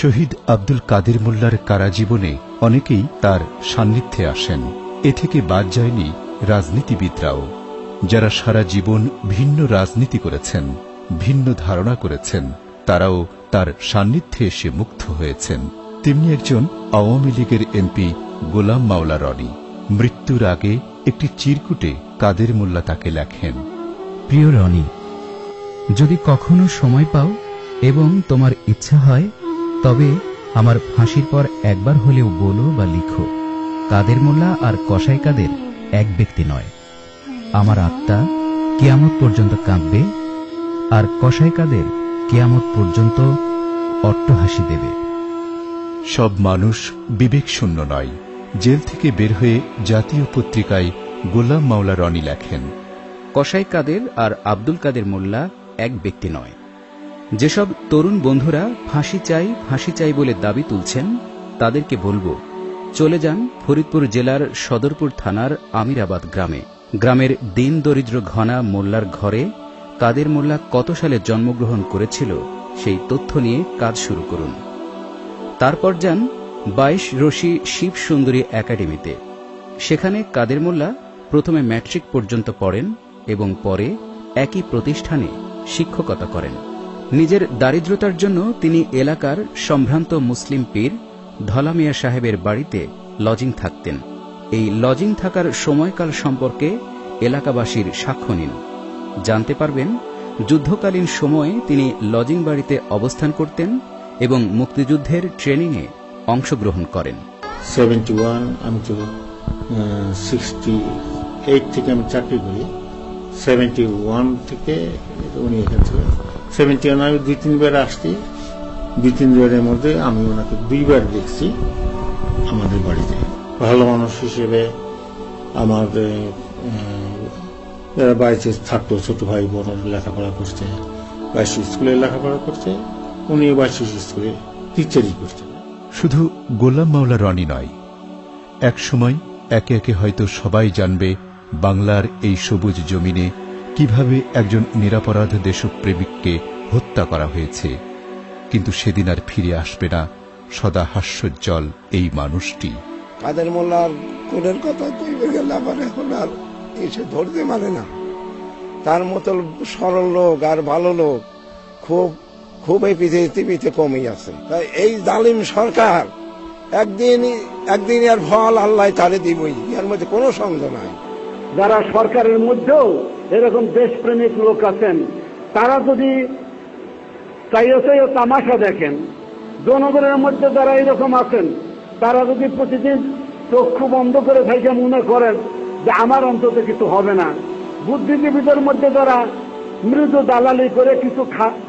শহীদ আব্দুল কাদের মোল্লার কারাজীবনে অনেকেই তার সান্নিধ্যে আসেন। এ থেকে বাদ যায়নি রাজনীতিবিদরাও। যারা সারা জীবন ভিন্ন রাজনীতি করেছেন, ভিন্ন ধারণা করেছেন, তারাও তার সান্নিধ্যে এসে মুগ্ধ হয়েছেন। তেমনি একজন আওয়ামী লীগের এমপি গোলাম মাওলা রনি। মৃত্যুর আগে একটি চিরকুটে কাদের মোল্লা তাকে লেখেন, প্রিয় রনি, যদি কখনো সময় পাও এবং তোমার ইচ্ছা হয় তবে আমার ফাঁসির পর একবার হলেও বলো বা লিখো কাদের মোল্লা আর কসাই কাদের এক ব্যক্তি নয়। আমার আত্মা কেয়ামত পর্যন্ত কাঁদবে আর কসাই কাদের কেয়ামত পর্যন্ত অট্টহাসি দেবে। সব মানুষ বিবেকশূন্য নয়। জেল থেকে বের হয়ে জাতীয় পত্রিকায় গোলাম মাওলা রনি লেখেন কসাই কাদের আর আব্দুল কাদের মোল্লা এক ব্যক্তি নয়। যেসব তরুণ বন্ধুরা ফাঁসি চাই ফাঁসি চাই বলে দাবি তুলছেন, তাদেরকে বলব, চলে যান ফরিদপুর জেলার সদরপুর থানার আমিরাবাদ গ্রামে। গ্রামের দিন দরিদ্র ঘনা মোল্লার ঘরে কাদের মোল্লা কত সালে জন্মগ্রহণ করেছিল, সেই তথ্য নিয়ে কাজ শুরু করুন। তারপর যান বাইশ রশি শিব সুন্দরী একাডেমিতে। সেখানে কাদের মোল্লা প্রথমে ম্যাট্রিক পর্যন্ত পড়েন এবং পরে একই প্রতিষ্ঠানে শিক্ষকতা করেন। নিজের দারিদ্রতার জন্য তিনি এলাকার সম্ভ্রান্ত মুসলিম পীর ধলামিয়া সাহেবের বাড়িতে লজিং থাকতেন। এই লজিং থাকার সময়কাল সম্পর্কে এলাকাবাসীর সাক্ষ্য নিন। জানতে পারবেন, যুদ্ধকালীন সময়ে তিনি লজিং বাড়িতে অবস্থান করতেন এবং মুক্তিযুদ্ধের ট্রেনিংয়ে অংশগ্রহণ করেন। সেভেন্টি ওয়ান আমি সিক্সটি এইট থেকে আমি চাকরি করি। সেভেন্টি ওয়ান থেকে উনি এখান সেভেন্টি ওয়ান, আমি দুই তিনবার আসছি। দুই তিনবারের মধ্যে আমি ওনাকে দুইবার দেখছি আমাদের বাড়িতে। ভালো মানুষ হিসেবে আমাদের যারা বাড়িতে থাকতো, ছোট ভাই বোন লেখাপড়া করছে বাইশ স্কুলে লেখাপড়া করছে উনি বাইশ স্কুলে টিচারই করছেন শুধু গোলাম মাওলা রনি নয় এক সময় একে একে হয়তো সবাই জানবে বাংলার এই সবুজ জমিনে কীভাবে একজন নিরাপরাধ দেশপ্রেমিককে হত্যা করা হয়েছে? কিন্তু সেদিন আর ফিরে আসবে না। সদা হাস্যোজ্জ্বল এই মানুষটি। কাদের মোল্লার কোনের কথা গেলে আবার এখন আর এসে ধরতে মানে না। তার মতো সরল লোক আর ভালো লোক খুব খুব এই পৃথিবীতে কমই আছে। তাই এই জালিম সরকার একদিন একদিন আর ফল আল্লাহ তারে দিবই। এর মধ্যে কোনো সন্দেহ নাই। যারা সরকারের মধ্যেও এরকম দেশপ্রেমিক লোক আছেন, তারা যদি চাইও চাইও তামাশা দেখেন, জনগণের মধ্যে যারা এরকম আছেন, তারা যদি প্রতিদিন চক্ষু বন্ধ করে থাকে মনে করেন যে আমার অন্তত কিছু হবে না। বুদ্ধিজীবীদের মধ্যে যারা মৃদু দালালি করে কিছু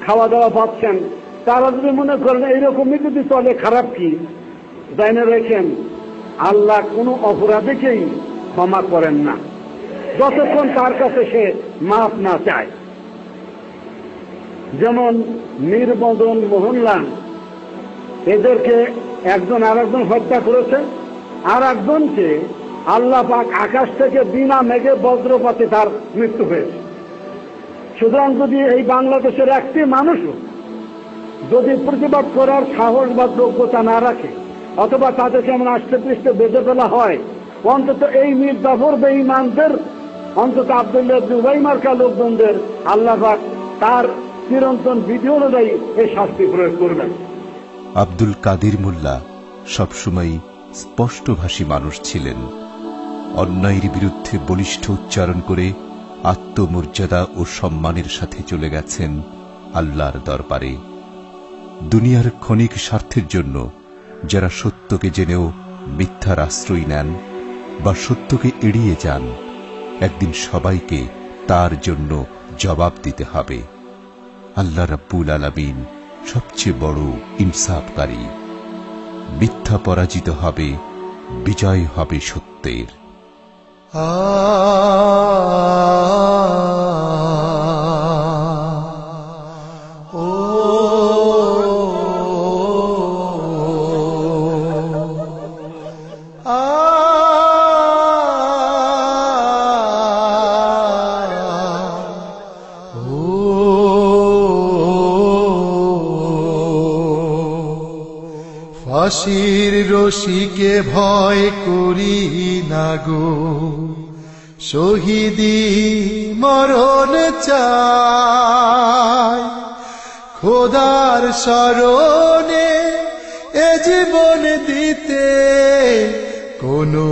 খাওয়া দাওয়া পাচ্ছেন, তারা যদি মনে করেন এইরকমই যদি চলে, খারাপ কি? জানে রেখেন, আল্লাহ কোনো অপরাধীকেই ক্ষমা করেন না। যতক্ষণ তার কাছে সে মাফ না চায়। যেমন নির্বদন মোহনলাল, এদেরকে একজন আর একজন হত্যা করেছে আর একজনকে আল্লাহ পাক আকাশ থেকে বিনা মেঘে বজ্রপাতে তার মৃত্যু হয়েছে। সুতরাং যদি এই বাংলাদেশের একটি মানুষও যদি প্রতিবাদ করার সাহস বা যোগ্যতা না রাখে, অথবা তাদেরকে এমন আষ্টে পৃষ্ঠে বেঁধে ফেলা হয়, অন্তত এই মির্জাফর বেঈমানদের অন্তত আবদুল্লাহ দুবাই মার্কা লোকজনদের আল্লাহ তার চিরন্তন বিধি অনুযায়ী এই শাস্তি প্রয়োগ করবেন। আব্দুল কাদির মোল্লা সবসময় স্পষ্টভাষী মানুষ ছিলেন। অন্যায়ের বিরুদ্ধে বলিষ্ঠ উচ্চারণ করে আত্মমর্যাদা ও সম্মানের সাথে চলে গেছেন আল্লাহর দরবারে। দুনিয়ার ক্ষণিক স্বার্থের জন্য যারা সত্যকে জেনেও মিথ্যার আশ্রয় নেন বা সত্যকে এড়িয়ে যান একদিন সবাইকে তার জন্য জবাব দিতে হবে। আল্লাহ রাব্বুল আলামিন সবচেয়ে বড় ইনসাফকারী। মিথ্যা পরাজিত হবে, বিজয় হবে সত্যের। ফাঁসির রশিকে ভয় করি না গো। শহীদি মরণ চাই। খোদার স্মরণে এ জীবন দিতে কোনো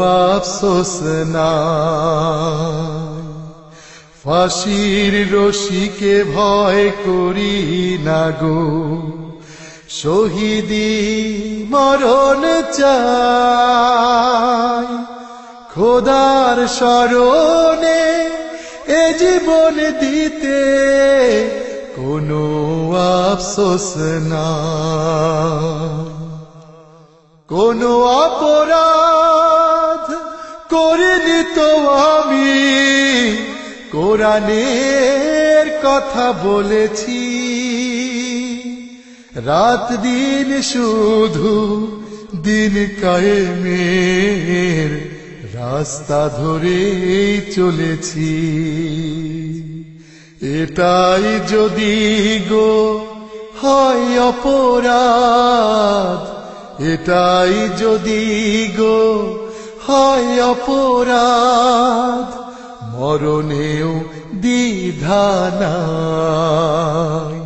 আফসোস না ফাঁসির রশিকে ভয় করি না গো। শহীদি মরণ চাই। খোদার স্মরণে এ জীবন দিতে কোনো আফসোস না। কোনো অপরাধ করিনি তো আমি। কোরআনের কথা বলেছি। রাত দিন শুধু দিন কায়েমের রাস্তা ধরে চলেছি। এটাই যদি গো হয় অপরাধ, এটাই যদি গো হয় অপরাধ, মরণেও দ্বিধা নাই।